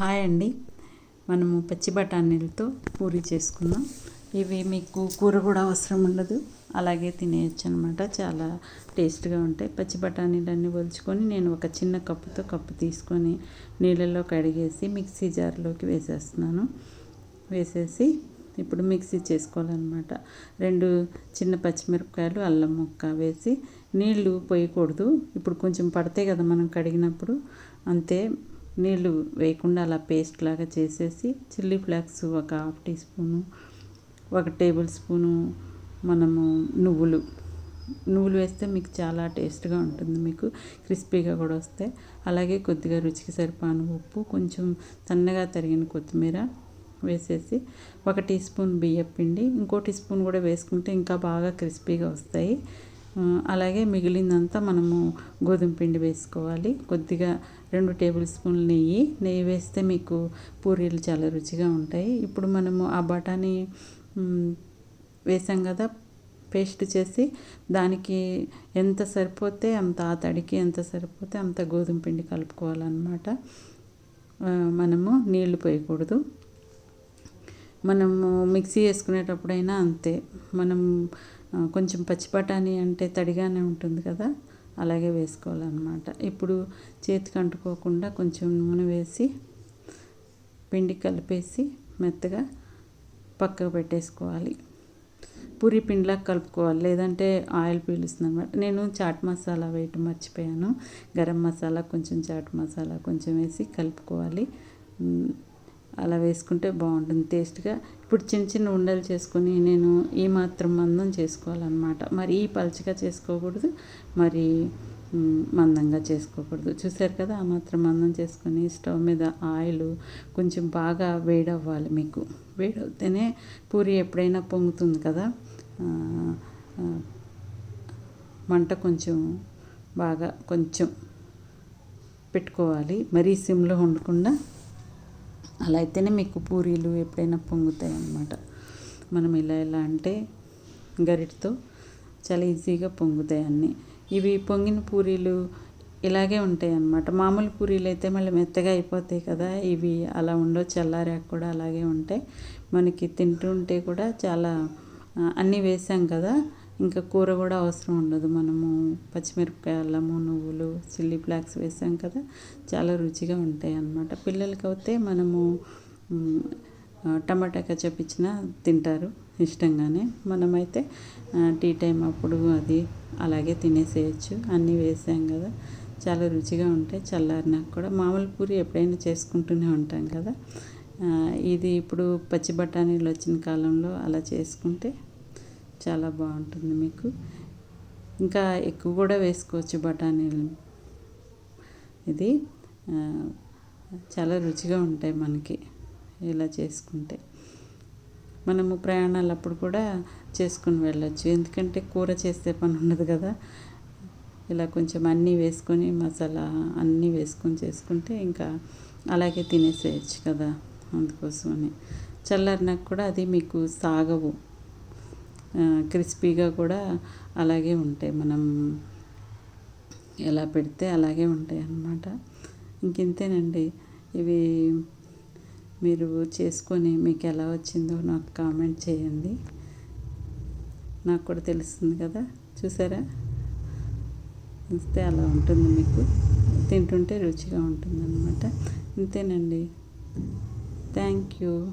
Hi అండి. మనము పచ్చి బఠానీలతో పూరి చేసుకుందాం. ఇవి మీకు కూర కూడా అవసరం ఉండదు. అలాగే తినేయచ్చు అనమాట చాలా టేస్ట్గా ఉంటాయి. పచ్చి బఠానీలన్నీ ఒలుచుకొని నేను ఒక చిన్న కప్పుతో కప్పు తీసుకొని నీళ్ళలో కడిగేసి మిక్సీ జార్లోకి వేసేస్తున్నాను. వేసేసి ఇప్పుడు మిక్సీ చేసుకోవాలన్నమాట రెండు చిన్న పచ్చిమిరపకాయలు అల్లం ముక్క వేసి నీళ్ళు పోయకూడదు. ఇప్పుడు కొంచెం పడతాయి కదా మనం కడిగినప్పుడు. అంతే నీళ్ళు వేయకుండా అలా పేస్ట్ లాగా చేసేసి చిల్లీ ఫ్లాక్స్ ఒక హాఫ్ టీ స్పూను ఒక టేబుల్ స్పూను మనము నువ్వులు. నువ్వులు వేస్తే మీకు చాలా టేస్ట్గా ఉంటుంది మీకు క్రిస్పీగా కూడా వస్తాయి. అలాగే కొద్దిగా రుచికి సరిపాను ఉప్పు కొంచెం సన్నగా తరిగిన కొత్తిమీర వేసేసి ఒక టీ స్పూన్ బియ్యం పిండి ఇంకో టీ స్పూన్ కూడా వేసుకుంటే ఇంకా బాగా క్రిస్పీగా వస్తాయి. అలాగే మిగిలిందంతా మనము గోధుమ పిండి వేసుకోవాలి. కొద్దిగా రెండు టేబుల్ స్పూన్లు నెయ్యి. నెయ్యి వేస్తే మీకు పూరీలు చాలా రుచిగా ఉంటాయి. ఇప్పుడు మనము ఆ బఠానీ వేసాం కదా పేస్ట్ చేసి దానికి ఎంత సరిపోతే అంత ఆ తడికి ఎంత సరిపోతే అంత గోధుమ పిండి కలుపుకోవాలన్నమాట. మనము నీళ్ళు పోయకూడదు. మనము మిక్సీ వేసుకునేటప్పుడైనా అంతే. మనం కొంచెం పచ్చి బఠానీ అంటే తడిగానే ఉంటుంది కదా అలాగే వేసుకోవాలన్నమాట. ఇప్పుడు చేతికి అంటుకోకుండా కొంచెం నూనె వేసి పిండి కలిపేసి మెత్తగా పక్కకు పెట్టేసుకోవాలి. పూరి పిండిలా కలుపుకోవాలి. లేదంటే ఆయిల్ పీలుస్తుంది అనమాట నేను చాట్ మసాలా వేయటం మర్చిపోయాను. గరం మసాలా కొంచెం చాట్ మసాలా కొంచెం వేసి కలుపుకోవాలి. అలా వేసుకుంటే బాగుంటుంది టేస్ట్గా. ఇప్పుడు చిన్న చిన్న ఉండలు చేసుకొని నేను ఈ మాత్రం మందం చేసుకోవాలన్నమాట. మరి ఈ పలుచగా చేసుకోకూడదు మరి మందంగా చేసుకోకూడదు. చూసారు కదా ఆ మాత్రం మందం చేసుకొని స్టవ్ మీద ఆయిల్ కొంచెం బాగా వేడవ్వాలి మీకు. వేడవుతేనే పూరి ఎప్పుడైనా పొంగుతుంది కదా. మంట కొంచెం బాగా కొంచెం పెట్టుకోవాలి. మరీ సిమ్లో ఉండకుండా అలా అయితేనే మీకు పూరీలు ఎప్పుడైనా పొంగుతాయి అన్నమాట మనం ఇలా ఎలా అంటే గరిటతో చాలా ఈజీగా పొంగుతాయి అన్నీ. ఇవి పొంగిన పూరీలు ఇలాగే ఉంటాయి అన్నమాట మామూలు పూరీలు అయితే మళ్ళీ మెత్తగా అయిపోతాయి కదా ఇవి అలా ఉండవు చల్లారాక కూడా అలాగే ఉంటాయి. మనకి తింటుంటే కూడా చాలా అన్నీ వేసాం కదా ఇంకా కూర కూడా అవసరం ఉండదు. మనము పచ్చిమిరపకాయ అల్లము నువ్వులు చిల్లీ ఫ్లాక్స్ వేసాం కదా చాలా రుచిగా ఉంటాయి అన్నమాట. పిల్లలకి అయితే మనము టమాటా కచప్ ఇచ్చినా తింటారు ఇష్టంగానే. మనమైతే టీ టైం అప్పుడు అది అలాగే తినేసేయచ్చు. అన్నీ వేసాం కదా చాలా రుచిగా ఉంటాయి. చల్లారినాక కూడా మామూలు పూరి ఎప్పుడైనా చేసుకుంటూనే ఉంటాం కదా. ఇది ఇప్పుడు పచ్చి బఠానీలు వచ్చిన కాలంలో అలా చేసుకుంటే చాలా బాగుంటుంది మీకు. ఇంకా ఎక్కువ కూడా వేసుకోవచ్చు బఠానీలు. ఇది చాలా రుచిగా ఉంటాయి మనకి ఇలా చేసుకుంటే. మనము ప్రయాణాలు అప్పుడు కూడా చేసుకుని వెళ్ళొచ్చు. ఎందుకంటే కూర చేసే పని ఉండదు కదా. ఇలా కొంచెం అన్నీ వేసుకొని మసాలా అన్నీ వేసుకొని చేసుకుంటే ఇంకా అలాగే తినేసేయచ్చు కదా అందుకోసమని. చల్లారినాక కూడా అది మీకు సాగవు. క్రిస్పీగా కూడా అలాగే ఉంటాయి. మనం ఎలా పెడితే అలాగే ఉంటాయి అన్నమాట. ఇంకింతేనండి. ఇవి మీరు చేసుకొని మీకు ఎలా వచ్చిందో నాకు కామెంట్ చేయండి. నాకు కూడా తెలుస్తుంది కదా. చూసారా? ఇస్తే అలా ఉంటుంది మీకు. తింటుంటే రుచిగా ఉంటుంది అనమాట ఇంతేనండి. Thank you.